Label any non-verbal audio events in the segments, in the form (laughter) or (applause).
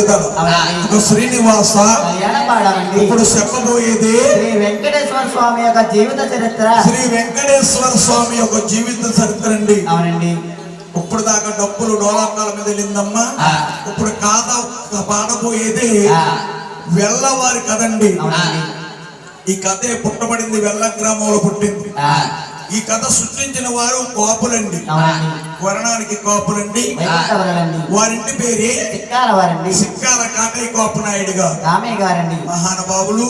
ఇక శ్రీనివాస ఇప్పుడు చెప్పబోయేది శ్రీ వెంకటేశ్వర స్వామి యొక్క జీవిత చరిత్ర. శ్రీ వెంకటేశ్వర స్వామి యొక్క జీవిత చరిత్ర అండి. అవునండి. ఇప్పుడు దాకా డప్పులు డోలాకాల మీద వెళ్ళిందమ్మా. ఇప్పుడు కాద పాడబోయేది వెళ్ళవారి కదండి ఈ కథే పుట్టబడింది వెల్ల గ్రామంలో పుట్టింది. ఈ కథ సృష్టించిన వారు కోపులండి. వరణానికి కోపులండి. వారింటి పేరే సిక్కాల కాకయ్య కోపనాయుడు గారు గారండి. మహానుభావులు.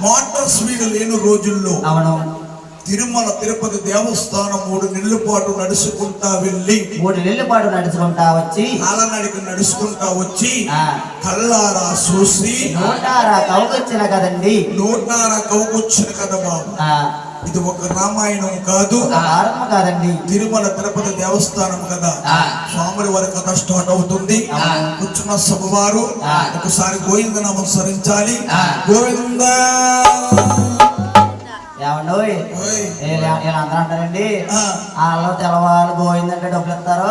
మోటార్ స్పీడ్ లేని రోజుల్లో అవును. తిరుమల తిరుపతి దేవస్థానం మూడు నెలల పాటు నడుచుకుంటా వెళ్ళి మూడు నెలల పాటు నడుచుకుంటా వచ్చి కాలనడికి నడుచుకుంటా వచ్చి కల్లారా చూసి నూటారా కౌకొచ్చిన కదండి. నూటార కవుకొచ్చిన కదా బాబు. ఇది ఒక రామాయణం కాదు కాదండి తిరుమల తిరుపతి దేవస్థానం కదా. స్వాముల వారి కథ స్టార్ట్ అవుతుంది. కూర్చున్న సభవారు. ఒకసారి గోవింద నామం స్మరించాలి ఆ. గోవింద వీళ్ళు అందరూ అంటారండి. వాళ్ళు తెల్లవాళ్ళు గోవిందంటే డబ్బులు ఇస్తారు.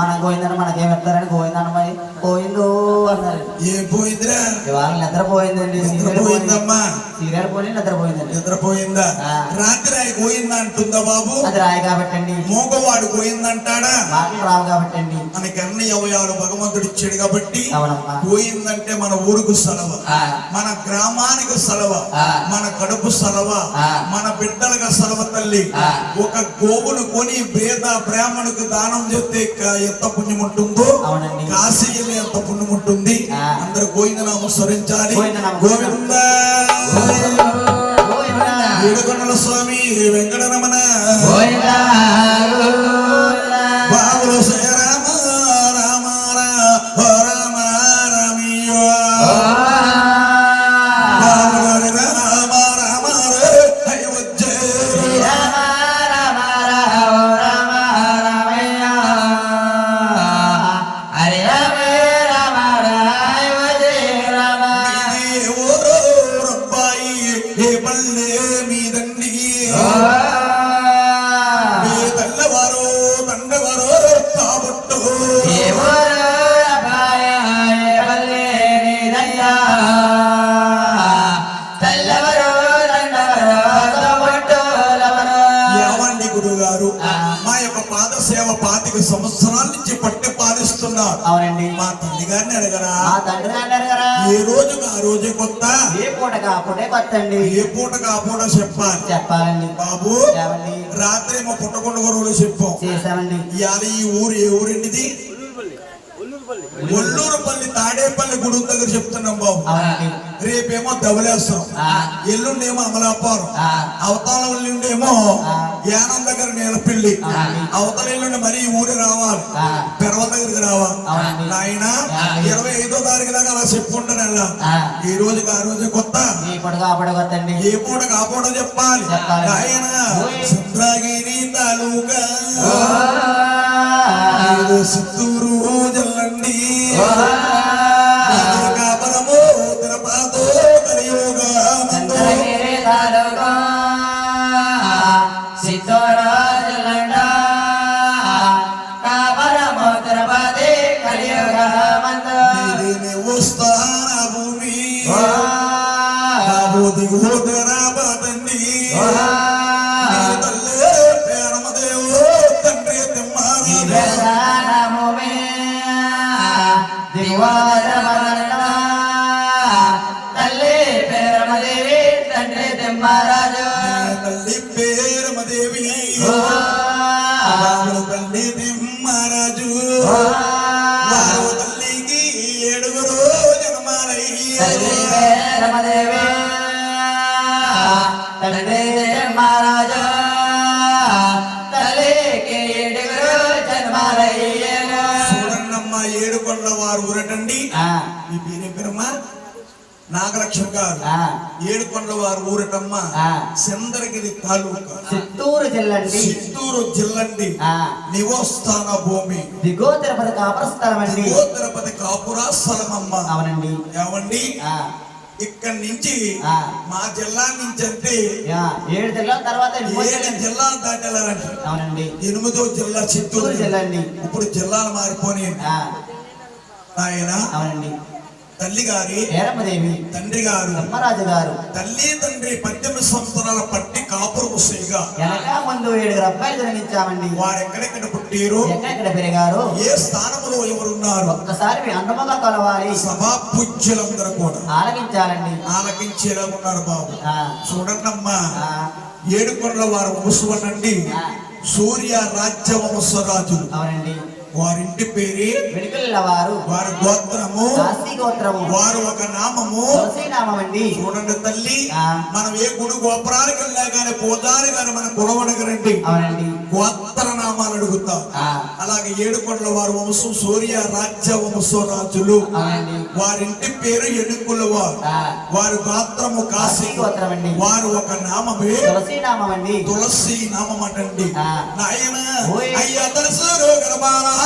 మనం గోవిందని మనకేం ఇస్తారని గోవిందని మరి. పోయిందో అన్నారు ఏ పోయిందిరా? ఇవాళ నిద్ర పోయిందండి సీరియల్ పోయి నిద్ర పోయిందండి నిద్రపోయిందా. రాత్రి అయి పోయిందా అంటుందా బాబు? అది రాయి కాబట్టండి. మూగవాడు పోయిందంటాడా? మాటలు రావు కాబట్టండి. మనకి అన్ని అవయాలు భగవంతుడు ఇచ్చాడు కాబట్టి పోయిందంటే మన ఊరుకు సెలవ. మన గ్రామానికి సెలవ. ఆ. మన కడుపు సెలవ. మన బిడ్డలుగా సెలవ తల్లి. ఒక గోవును కొని పేద బ్రాహ్మణుకు దానం చేస్తే ఎంత పుణ్యం ఉంటుందో. కాశీలో ఎంత పుణ్యం ఉంటుంది. అందరు స్మరించాలి గోవిందనామం. గోవింద గోవిందా. ఏడుకొండల స్వామి వెంకటరమణ రోజే కొత్త? ఏ పూట కాపుటే కొత్తండి. ఏ పూటకు ఆ పూట చెప్పాలి. చెప్పాలండి. బాబు రాత్రి మా పుట్టకొండ గురువులు చెప్పాం. చేసామండి ఇవాళ ఈ ఊరు ఏ ఊరింటిది ఒల్లూరుపల్లి తాడేపల్లి గుడి దగ్గర చెప్తున్నాం బాబు రేపేమో ధవలేస్తాం ఆ. ఎల్లుండేమో అమలాపురం. అవతాల ఎల్లుండేమో. యానం దగ్గర నేలపిల్లి. అవతల ఎల్లుండి మరి ఊరు రావాలి. పెరవ దగ్గరికి రావాలి అవునండి. నాయన ఆ. ఇరవై ఐదో తారీఖు దాకా అలా చెప్పుకుంటాను ఆ. ఈ రోజుకి ఆ రోజు కొత్త ఏ పూట కాపూట చెప్పాలి. ఆయన ఓయ్. చంద్రగిరి తాలూకా ఇది ఇది కాపురము తిరుపతో కలియుగా మందు. చంద్రగిరి తాలూకా వారు ఊరటమ్మ. చంద్రగిరి తాలూకా. చిత్తూరు జిల్లండి. చిత్తూరు జిల్లండి. ఆ, నివస్థాన భూమి. దిగో తిరుపతి కాపుర స్థలం అండి. దిగువ తిరుపతి కాపురా స్థలమమ్మ అవునండి. ఏమండి? ఆ, ఇక్కడి నుంచి ఆ. మా జిల్లా నుంచి అంటే ఏడు జిల్లాల తర్వాత ఏడు జిల్లా. జిల్లాలు అవునండి. ఎనిమిదో జిల్లా చిత్తూరు. జిల్లా అండి. ఇప్పుడు జిల్లాలు మారిపోయి ఆయన అవునండి. తల్లి గారి ఏరమ్మదేవి తండ్రి గారు ధర్మరాజు గారు తల్లి తండ్రి పద్దెనిమిది సంవత్సరాల పట్టి కాపురు ముసైగా వెనక ముందు ఏడుగురు అబ్బాయిలు జన్మించామండి. వారు ఎక్కడెక్కడ పుట్టారు? ఎక్కడెక్కడ పెరిగారు? ఏ స్థానంలో ఎవరున్నారు? ఒక్కసారి మీ అందముగా కొలవాలి. సభా పూజ్యులందరూ కూడా. ఆలకించాలండి. ఆలకించేలా ఉన్నారు బాబు. ఆ, చూడండమ్మా. ఏడుకొండల వారు వంశవనండి. ఆ. సూర్య రాజ్య వంశరాజులు అవునండి. వారింటి పేరే వెనుకల వారు వారి గోత్రము. కాశీ గోత్రము. వారు ఒక నామము. తులసి నామమండి. చూడండి తల్లి. మనం ఏ గుడి గోపురానికి వెళ్ళా గాని పూజారి గాని మన కులవడగరండి అవునండి. గోత్ర నామాలు అడుగుతాం. అలాగే ఏడుకొండల వారి వంశం సూర్య రాజ్య వంశరాజులు. వారింటి పేరు ఎనుకుల వారు. వారి గోత్రము కాశీ. గోత్రమండి. వారు ఒక నామమే. తులసి నామమండి. తులసి నామమటండి ఆ. నాయన. అయ్య తెలుసు గర్భాన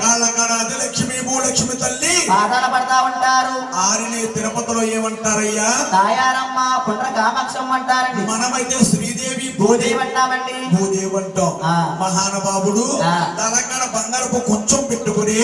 చేతులుంటాయి కాళ్ళ కాడ లక్ష్మి భూలక్ష్మి తల్లి. పాదాలు పడతా ఉంటారు. ఆరిని తిరుపతిలో ఏమంటారయ్యా? తాయారమ్మ పుండ్ర కామాక్షమ్మ అంటారండి. మనమైతే శ్రీదేవి భూదేవి. అంటామండి. భూదేవి అంటాం. ఆ. మహానుభావుడు. తలకాడ బంగారపు కొంచెం పెట్టుకుని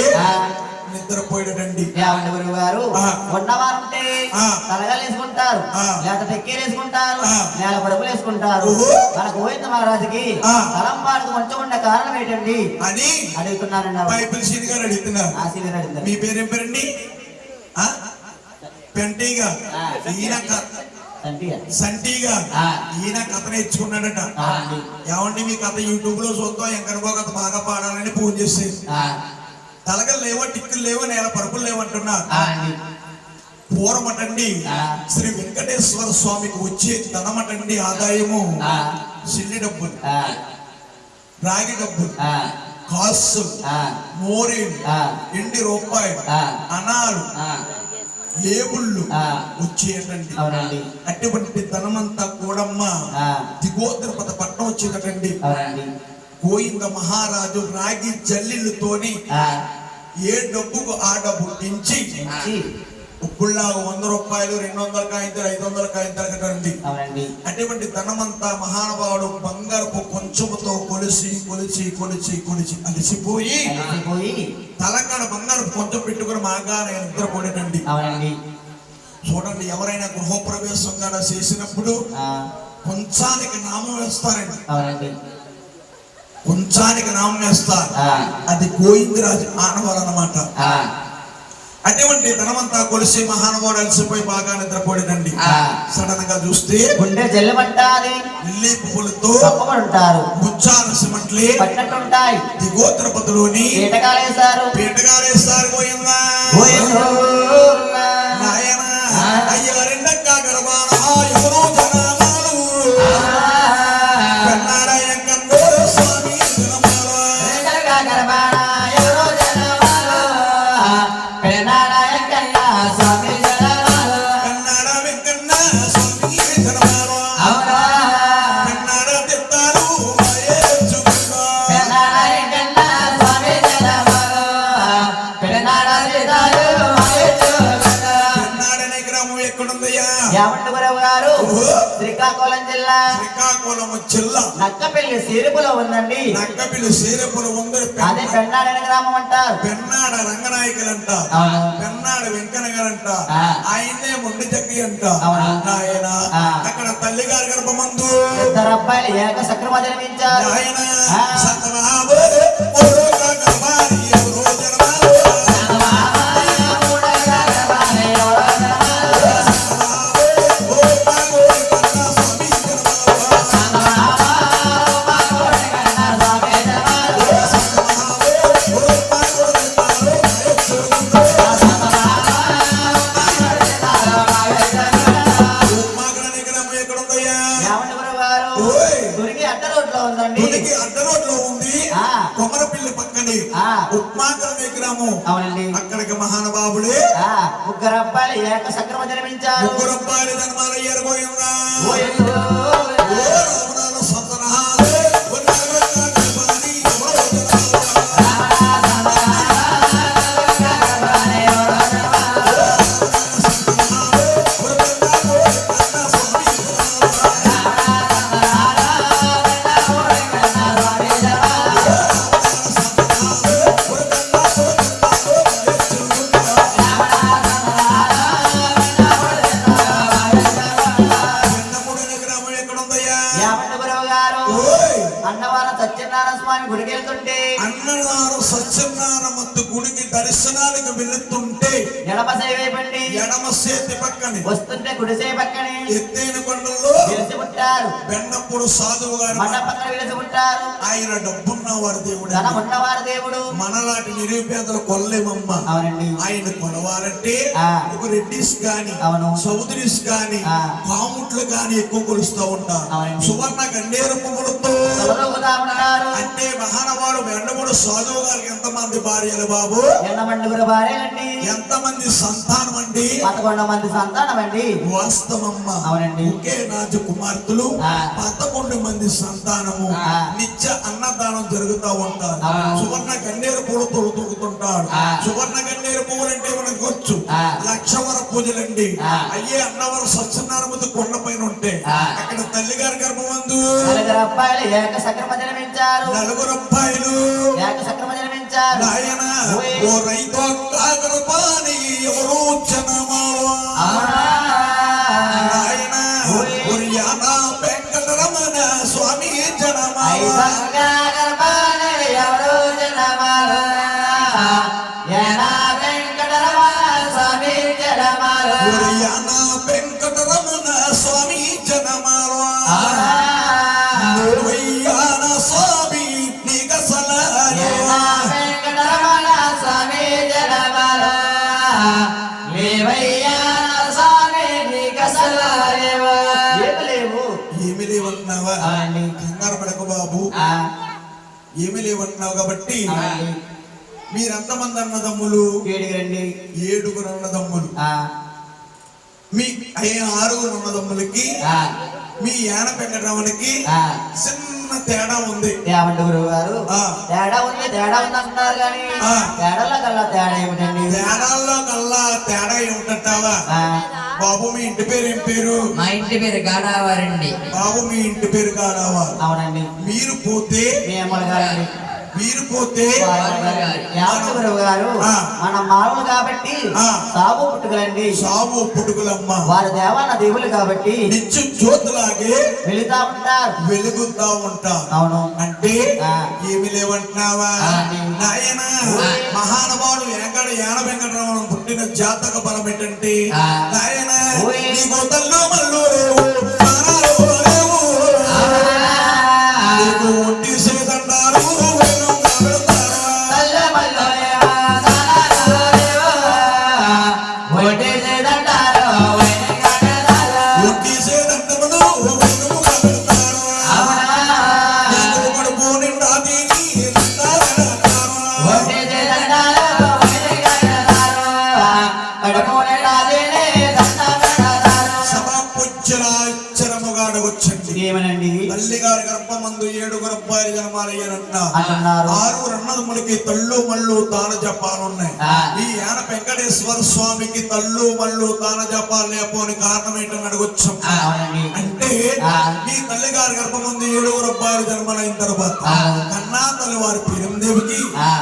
నిద్రపోయాడండి గురువు గారు ఆ. ఉన్నవారుంటే ఆ. తలగాలు వేసుకుంటారు ఆ. లేక టెక్కీలు వేసుకుంటారు ఆ. నేల పడుపులు వేసుకుంటారు. మన గోవింద మహారాజుకి ఆ. తలం పాడుకు కొంచెం ఉండే కారణం ఏంటండి అని అడుగుతున్నానండి ఆవిడ. బైబిల్ సీని గారు అడుగుతున్నారు ఆశీర్వాదం అడుగుతారు. మీ పేరేం పేరండి ఆ? పెంటీగా ఆ. ఈయన. సంటీగా ఆ. ఈయన కథ నేర్చుకున్నాడట ఆ. ఏమండి మీ కథ యూట్యూబ్లో చూద్దాం ఎంకనుకో కథ బాగా పాడాలని ఫోన్ చేసేది ఆ, తలగలు లేవో టిక్కులు లేవో నేల పరుపులు అండి. పూర్వమటండి. శ్రీ వెంకటేశ్వర స్వామికి వచ్చే ధనమటండి ఆదాయము. ఆ, సిల్లి డబ్బులు. రాగి డబ్బులు. మోరీలు. ఆ, ఎండి రూపాయలు. ఆ, అనాలు. ఆ, లేబుళ్ళు. వచ్చేయండి అవునండి. అటువంటి ధనమంతా కూడమ్మ. ఆ, దిగోద్రపత పట్టణం వచ్చిందటండి గోయింద మహారాజు రాగి జల్లిళ్ళతోని ఏ డబ్బుకు ఆ డబ్బు ఇచ్చి ఉప్పుల్లాగా వంద రూపాయలు రెండు వందల కాయింతలు ఐదు వందల కాయింతలు కట్టండి అటువంటి ధనమంతా మహానుభావుడు బంగారపు కొంచెముతో కొలిసి కొలిచి కొలిచి కొలిచి అలసిపోయి తలకాడ బంగారపు కొంచెం పెట్టుకుని మాగానే నిద్రపోడేటండి అవునండి. చూడండి ఎవరైనా గృహప్రవేశం కూడా చేసినప్పుడు కొంచానికి నామం వేస్తారండి. కొంచానికి నామం వేస్తారు అది గోవిందరాజు ఆనవాలు అన్నమాట. ఆ, అటువంటి ధనమంతా కొలిసి మహానుభావుడు అలసిపోయి బాగా నిద్రపోడేటండి ఆ. సడన్గా చూస్తే గుండె జల్లబట్టాలి. లిల్లీ పువ్వులతో ఉంటారు గుచ్చాల సిమెంట్లే పట్టినట్టుంటాయి పీటగాలేస్తారు గోయిందా గోవిందోలా. నక్కపల్లి సిరుపులో ఉందండి నక్కపిల్లి సేరపురం ఉందని అదే పెన్నాడని గ్రామం అంటారు పెన్నాడ రంగనాయకులంట అవును. పెన్నాడ వెంకన్న గారంట ఆ. ఆయన్నే మొండి చక్రి అంట అవును. నాయన ఆ. అక్కడ తల్లి గారి గర్భమందు ఇద్దరు అబ్బాయిలు ఏక సక్రమ జన్మించారు నాయన ఆ. పక్కనే. వస్తుంటే కుడిసే పక్కనే. ఎత్తైన కొండల్లో విలిసి పుట్టారు బెన్నప్పుడు సాధువు గారు మండ పక్కన విలిసి పుట్టారు ఆయన డబ్బున్న వారి దేవుడు. ధనం ఉన్నవారు దేవుడు. మనలాంటి నిరుపేదలు కొల్లేమమ్మ. అవునండి. ఆయన కొలవాలంటే ఆ. ఒక రెడ్డిస్ గాని అవును. చౌదరిస్ గాని. కాముట్లు గాని ఎక్కువ కొలుస్తూ ఉంటారు. సువర్ణ గండేరు పువ్వులతో ఉంటారు అంటే మహానవాడు వెండముడు సాధువు గారికి ఎంతమంది భార్యలు బాబు? భార్యలండి? ఎంతమంది సంతానం అండి? పదకొండు మంది సంతానం అండి వాస్తవమ్మ అవునండి. ఒకే రాజు కుమార్తెలు. పదకొండు మంది సంతానము. నిత్య అన్నదానం జరుగుతూ ఉంటారు. సువర్ణ గన్నేరు పూలు తొడుతుంటాడు. సువర్ణ గన్నేరు పువ్వులు అంటే మనకు వచ్చు. లక్షవర పూజలండి. అయ్యే అన్నవర సత్యనారాయణ కొండ పైన ఉంటే. అక్కడ తల్లిగారి గర్భమందు నలుగురు అబ్బాయిలు నాయన. ఓ రైతు కాకరపాని ఎవరు జనమావా అవునా? నాయన ఓయ్. ఉరియాన లేవన్నావు కాబట్టి. మీరెంతమంది అన్నదమ్ములు ఏడుగురండి. ఏడుగురు అన్నదమ్ములు మీ ఆరుగురు అన్నదమ్ములకి మీ యాన వెంకటరమణకి. చిన్న తేడా ఉంది. గారు. తేడా ఉంది తేడా ఉంది అంటున్నారు కానీ ఆ. తేడాలో కల్లా తేడా ఏమిటండి? తేడాల్లో కల్లా తేడా ఏమిటంటావా? బాబు మీ ఇంటి పేరు ఏం పేరు? మా ఇంటి పేరు గాడావారండి. బాబు మీ ఇంటి పేరు కాదావా అవునండి. మీరు పోతే మీ మీరు పోతే గురువు గారు. మన మామూలు కాబట్టి. సాగు పుట్టుకలండి సాగు పుట్టుకులమ్మ వారి దేవాన దేవులు కాబట్టి నిత్య జ్యోతులాగే వెళుతా ఉంటారు వెలుగుతా ఉంటారు అవును అంటే. ఏమి లేవంటున్నావా. నాయన మహానుభావుడు వెంకట యాన వెంకటరమణ పుట్టిన జాతక బలం ఏంటంటే. నాయన ఓయ్. నీకు తల్లు వెంకటేశ్వర స్వామికి తల్లు మల్లు తాన జపాలు లేకపోని కారణం ఏంటని అడగొచ్చు అంటే. మీ తల్లి గారి గర్భమందు ఏడుగురు అబ్బాయిలు జన్మలైన తర్వాత. కన్నా తల్లి వారి.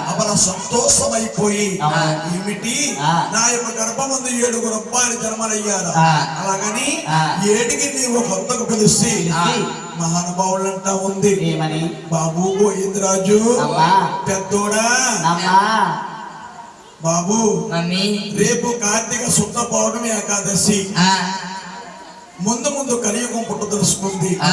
అపల సంతోషమైపోయి ఆ. ఏమిటి. నా యొక్క గర్భమందు ఏడుగురు అబ్బాయిలు జన్మలయ్యారు. అలాగని. ఏడికి నీవు కొత్తకు పిలిచి. మహానుభావులంటా ఉంది బాబు గోవిందరాజు అమ్మా. పెద్దోడా బాబు మమ్మీ. రేపు కార్తీక శుద్ధ పౌర్ణమి ఏకాదశి. ముందు ముందు కలియుగం పుట్ట తెలుసుకుంది ఆ.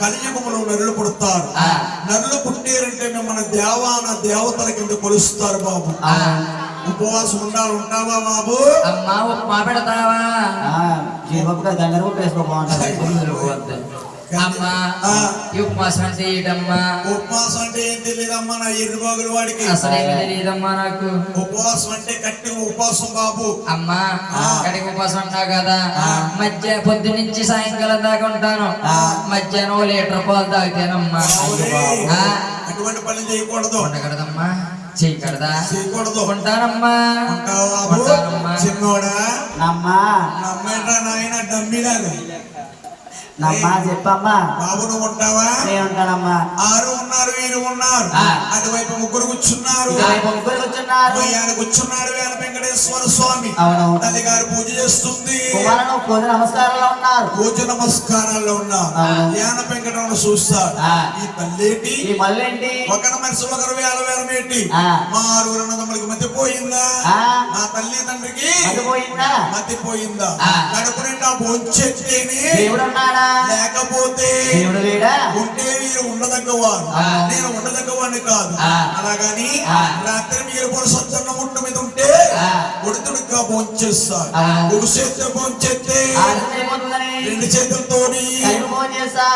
కలియుగంలో నరులు పుడతారు. ఆ. నరులు పుట్టారంటే మిమ్మల్ని దేవాన దేవతల కింద కొలుస్తారు బాబు. ఆ, ఉపవాసం ఉండాలి ఉంటావా బాబు? అమ్మా ఉప్మా పెడతావా? ఆ, (laughs) అమ్మా. ఈ ఉపవాసం అంటే ఏంటమ్మా? ఉపవాసం అంటే ఏం తెలియదమ్మా నా ఎర్రిబాగుల వాడికి. అసలేమి తెలియదమ్మా నాకు? ఉపవాసం అంటే కట్టిన ఉపవాసం బాబు. అమ్మా. కడిగి ఉపవాసం ఉంటావు కదా. మధ్య పొద్దు నుంచి సాయంకాలం దాకా ఉంటాను. మధ్యాహ్నం లీటర్ పాలు తాగుతానమ్మా. అటువంటి పని చేయకూడదు. ఉండకూడదమ్మా. చేయకూడదా? చేయకూడదు. ఉంటానమ్మా. ఉంటావా చిన్నోడా? నమ్మా నమ్మేట్రా నాయన డమ్మిలాగా? నమ్మా చెప్పమ్మా. బాబు నువ్వు ఉంటావా నేను ఉంటానమ్మా ఆరు ఉన్నారు వీరు ఉన్నారు. అటువైపు ముగ్గురు కూర్చున్నారు. ముగ్గురు కూర్చున్నారు. ఆయన కూర్చున్నాడు వేల వెంకటేశ్వర స్వామి. అవును. తల్లి గారు పూజ చేస్తుంది. కుమారుడు పూజ నమస్కారంలో ఉన్నారు. పూజ నమస్కారాల్లో ఉన్నారు. ధ్యాన వెంకటరమణ చూస్తారు. ఈ తల్లేటి ఈ మళ్ళేంటి ఒకరి మనిషి ఒకరు వేల వేల ఆ. మా ఆరుగురు అన్నదమ్ములకి మతిపోయిందా. మా తల్లి తండ్రికి మతిపోయిందా మతిపోయిందా. కడుపు నిండా భోంచెత్తేనే దేవుడు ఉన్నాడా లేకపోతే ఉంటే మీరు ఉండదగ్గవారు. నేను ఉండదగ్గవాడిని కాదు. అలాగని. రాత్రి మీరు కూడా సత్యన్న ముట్టు మీద ఉంటే. ఉడుతుడుగా భోంచేస్తారు. ఒక చేతితో భోంచేస్తే రెండు చేస్తారు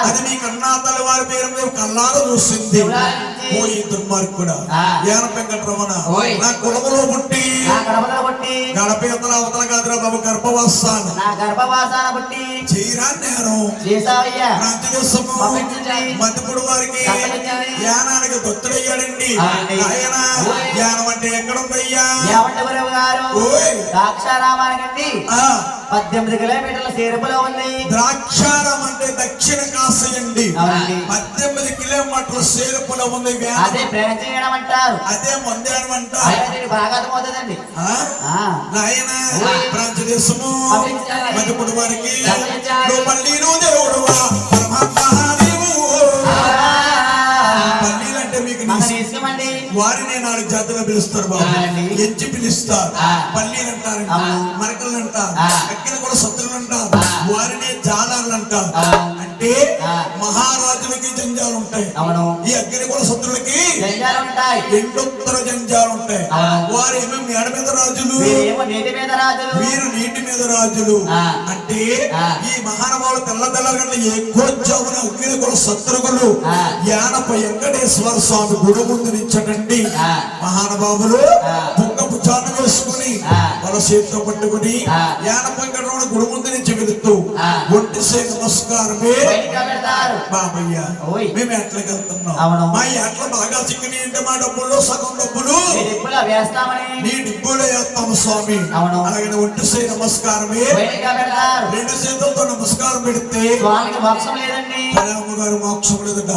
అది మీ కన్నా తల్లి వారి పేరు మీద కల్లారా చూస్తుంది దేవుడానికి. పోయి దుర్మార్గుడా. యాన వెంకటరమణ. నా కులములో పుట్టి గడప అవతల కాదురా బాబు గర్భవస్తాను నా గర్భవాసాన బట్టి చేయరా నేను పంపించండి. మధ్యపుడు వారికి. యానానికి దొత్తుడయ్యాడండి అవునండి. ఆయన. యానం అంటే. ద్రాక్షారామానికండి ఆ, పద్దెనిమిది కిలోమీటర్ల సేరుపులో ఉంది ద్రాక్షారం అంటే దక్షిణ కాశీ అండి పద్దెనిమిది కిలోమీటర్ల సేలుపులో ఉంది. అదే ప్రయాణం చేయడం అంటారు. అదే మందేనమంట అయితే దీనికి బాగా అర్థమవుతుందండి. నాయన. ప్రాంతదేశము వారికి పంపించాలి. నువ్వు దేవుడువా. పరమాత్మ వారిని నాలుగు జాతులు పిలుస్తారు బాబు. ఎంచి పిలుస్తారు. పల్లీలు అంటారు. మరకలు అంటారు. ఆ. అక్కిన కూడా సత్తులు అంటారు. వారినే జాలాలు అంటారు. అంటే. మహారాజులకి జంజాలు ఉంటాయి ఈ అగ్ని కూడా ఉంటాయి ఎండొత్తర జంజాలు ఉంటాయి. వారు ఏమో మేడ మీద రాజులు వీరు నీటి మీద రాజులు. అంటే. ఈ మహానుభావులు తెల్ల తెల్ల గంటల ఎక్కువ అగ్ని కూడా శత్రుగులు ఆ. యానప వెంకటేశ్వర స్వామి గుడి ముందు నిచ్చటండి. మహానుభావులు వేసుకుని. వాళ్ళ చేతితో పట్టుకుని ఆ. యానప వెంకటరమణ గుడి ముందు నుంచి వెళుతూ. ఒంటి సే నమస్కారమే బాబయ్య. మేము ఎట్లకి వెళ్తున్నాం. మా ఎట్ల బాగా చిక్కని అంటే మా డబ్బుల్లో సగం డబ్బులు నీ డిబ్బులో వేస్తాము స్వామి. అలాగే ఒంటి సే నమస్కారమే రెండు చేతులతో నమస్కారం పెడితే గారు మోక్షం లేదట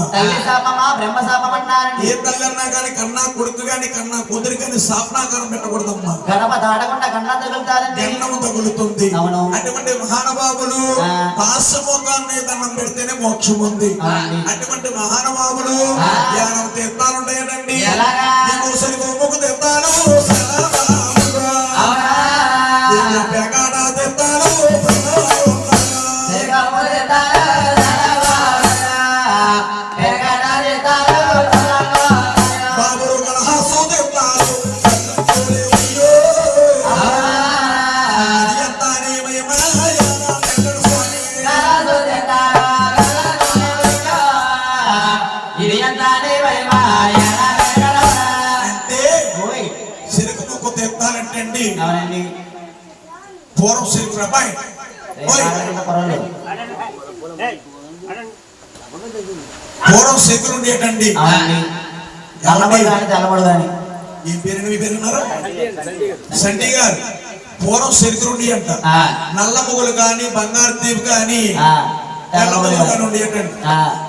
ఏ తల్లి అన్నా కానీ కన్నా కొడుకు కానీ కన్నా కూతురు కానీ శాపనాకారం పెట్టకూడదమ్మా గడప దాటకుండా కన్నా తగులుతారండి దండం తగులుతుంది అవును. అటువంటి మహానుభావులు ఆ. పాశముఖాన్ని దండం పెడితేనే మోక్షం ఉంది. అటువంటి మహానుభావులు ఆ. ధ్యానం తీర్థాలు ఉంటాయండి ఎలాగా? నీకు సరి గోముకు తీర్థాలు తీర్థాలంటే అండి అవునండి. పూర్వం ఓయ్. పర్వాలేదు పూర్వం సిరుకులు ఉండేటండి. ఏం పేరు మీ పేరున్నారు సండి గారు. పూర్వం సిరుకులు ఉండి అంట నల్ల మొగులు కానీ బంగారు దీపు కానీ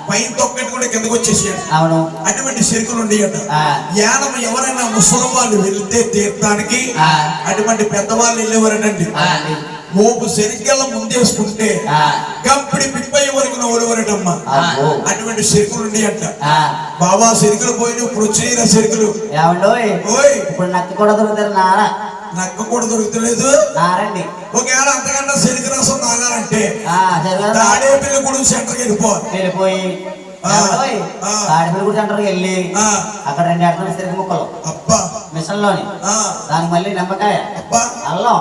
పైన తొక్కటి కూడా కిందకు వచ్చేసాడు అవును. అటువంటి సిరుకులు. యానం ఎవరైనా ముసలం వాళ్ళు వెళ్తే తీర్థానికి. అటువంటి పెద్దవాళ్ళు వెళ్ళేవారటండి. ఆ, మోపు శరిగ్గల ముందేసుకుంటే గప్పడి పిప్పయ్య వరకు నవ్వులవరటమ్మా. అటువంటి అంట ఆ, బాబా చెరుకులు పోయిన ఇప్పుడు వచ్చిన ఓయ్. ఇప్పుడు నక్క కూడా దొరుకుతారు నార. నక్క కూడా దొరుకుతలేదు. నారండి. ఒకవేళ అంతకన్నా రసం తాగాలంటే ఆ, చదివారు తాడే పిల్ల కూడా సెంటర్కి వెళ్ళిపోవాలి వెళ్ళిపోయి. తాడిపల్లి గుడి సెంటర్కి వెళ్ళి అక్కడ రెండు ఎడతలు సిరికి ముక్కలు. అబ్బా. మిషన్లోని దానికి మళ్ళీ నిమ్మకాయ. అల్లం.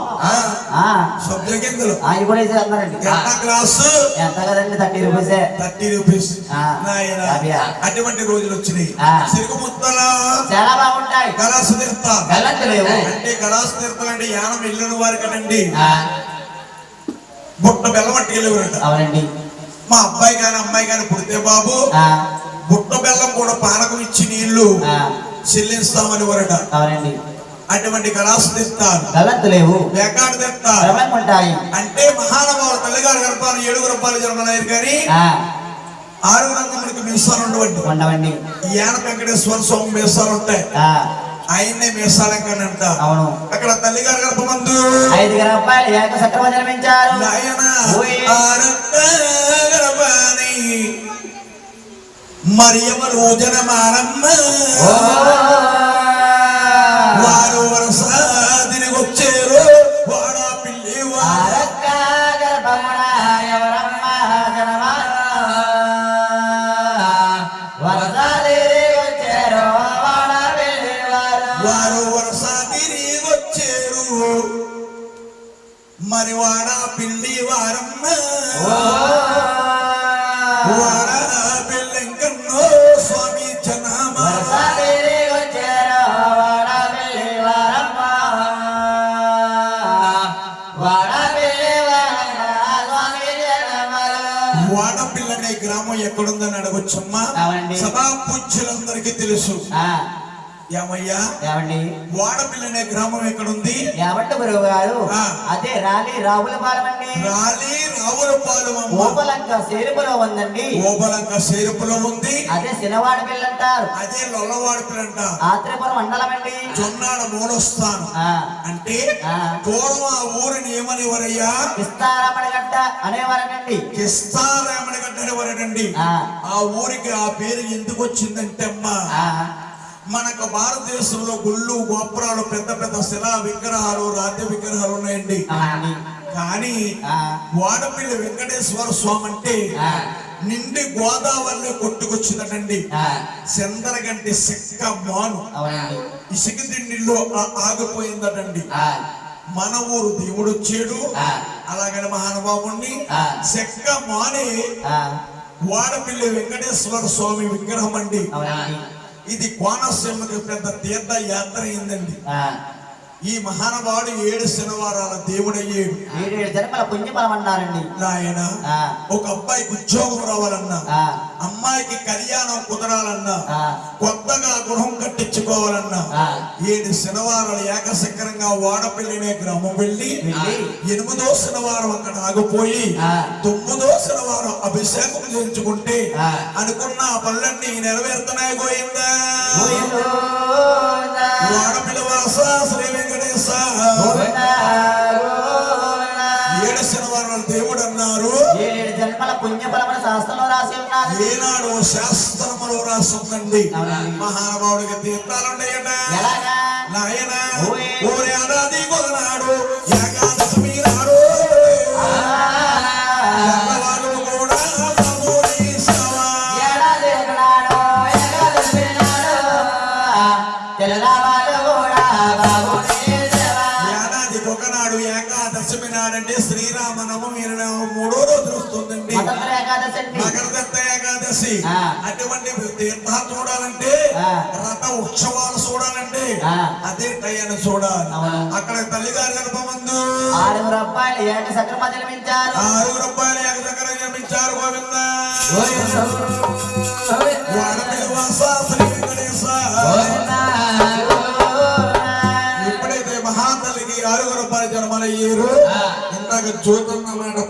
ఇవి కూడా ఎంత గ్లాసు? ఎంత కదండి థర్టీ రూపీసే. Thirty rupees? అటువంటి రోజులు వచ్చినాయి. సిరుగు ముత్తల చాలా బాగుంటాయి. గలాసు తీర్థ గల్లంతు లేవు. అంటే గలాసు తీర్థం అంటే యానం వెళ్ళిన వారి కదండి. బుట్ట బెల్లం పట్టుకెళ్ళేవారట అవునండి. మా అబ్బాయి కానీ అమ్మాయి కానీ పుడితే బాబు బుట్ట బెల్లం కూడా పానకం ఇచ్చి నీళ్ళు చెల్లిస్తామని వరట అవునండి. అటువంటి గలాసు తెస్తారు గల్లంతు లేవు. వేకాడు తెస్తారు అంటే మహానుభావుడు తల్లిగారు గర్భాలు ఏడుగు రూపాయలు జన్మలయ్యారు కానీ ఆ, ఆరు రంగములకి మీసాలు ఉండవండి. ఉండవండి. ఈ యాన వెంకటేశ్వర స్వామి మీసాలు ఉంటాయి. ఆయన్నే మీసాలంకని అంటారు అవును. అక్కడ తల్లిగారు గర్భమందు ఐదుగురు అబ్బాయిలు ఏక సక్రమ జన్మించారు గర్భాని రోజన మారమ్మ మరి వాడా పిల్లి వారమ్మ ఓ, వాడా పిల్లెంకన్నో స్వామి జనామ వరసాలిరి వచ్చారు వాడ వెళ్ళేవారమ్మ. వాడ వెళ్ళేవారమ్మ, స్వామి జనమలు. వాడపిల్ల అనే గ్రామం ఎక్కడుందని అడగొచ్చమ్మా. సభా పూజ్యులందరికీ తెలుసు ఏమయ్యా? ఏమండి? వాడపిల్ల అనే గ్రామం ఎక్కడుంది? ఏమంటే గురువు గారు. అదే రాలి రావుల పాలమండి రాలి రావులపాలెం అమ్మ. ఓపలంక సేరుపులో ఉందండి. ఓబలంక సేరుపులో ఉంది. అదే సినవాడి పిల్ల అంటారు. అదే లొల్లవాడిపిల్ల అంట. ఆత్రేపురం మండలం అండి. జొన్నాడ మూలస్థానం ఆ, అంటే ఆ. పూర్వం ఆ ఊరిని ఏమనేవారయ్యా? విస్తారమణగడ్డ అనేవారనండి కిస్తారామణ గడ్డనేవారటండి ఆ, ఆ ఊరికి ఆ పేరు ఎందుకు వచ్చిందంటే అమ్మా మనకు భారతదేశంలో గుళ్ళు గోపురాలు పెద్ద పెద్ద శిలా విగ్రహాలు రాజ్య విగ్రహాలు ఉన్నాయండి. కానీ వాడపల్లి వెంకటేశ్వర స్వామి అంటే నిండి గోదావరిలో కొట్టుకొచ్చిందటండి. చందరగంటి సిక్క మాను. ఇసుక దిండిలో ఆగిపోయిందటండి. మన ఊరు దేవుడు వచ్చాడు. అలాగని మహానుభావుణ్ణి. చెక్క మాని వాడపల్లి వెంకటేశ్వర స్వామి విగ్రహం అండి. ఇది కోనసీమకి పెద్ద తీర్థ యాత్ర అయిందండి. ఈ మహానుభావుడు ఏడు శనివారాల దేవుడయ్యేడు. ఏడేడు జన్మల పుణ్యఫలం అన్నారండి. నాయన ఒక అబ్బాయికి ఉద్యోగం రావాలన్నా అమ్మాయికి కళ్యాణం కుదరాలన్నా కొత్తగా గృహం కట్టించుకోవాలన్నా ఏడు శనివారాలు ఏకశక్రంగా వాడపల్లినే గ్రామం వెళ్ళి ఎనిమిదో శనివారం అక్కడ ఆగిపోయి. తొమ్మిదో శనివారం అభిషేకం చేయించుకుంటే. అనుకున్న ఆ పనులన్నీ నెరవేరుతున్నాయి గోవిందా, వాడపిల్ల వాస శ్రీ వెంకటేశ. ఏడు శనివారాలు దేవుడు అన్నారు ఏడేడు జన్మల పుణ్యఫలమని శాస్త్రంలో రాసి ఉన్నది ఏనాడు శాస్త్రములో రాస్తుందండి అవునండి. మహానుభావుడికి తీర్థాలున్నాయట ఎలాగా నాయన. ఓరే అనాది కొలనాడు ఉత్సవాలు చూడాలంటే. అదే టైం చూడాలి. అక్కడ తల్లిగారి గర్భమందు ఆరుగురు అబ్బాయిలు ఏక సక్రమ జన్మించారు ఆరు రూపాయలు ఏకచక్రం నిర్మించారు గోవింద గోవిందా. ఎప్పుడైతే మహాతల్లికి ఆరుగురు రూపాయలు జన్మలయ్యారు. ఇందాక జ్యోతన్న మాట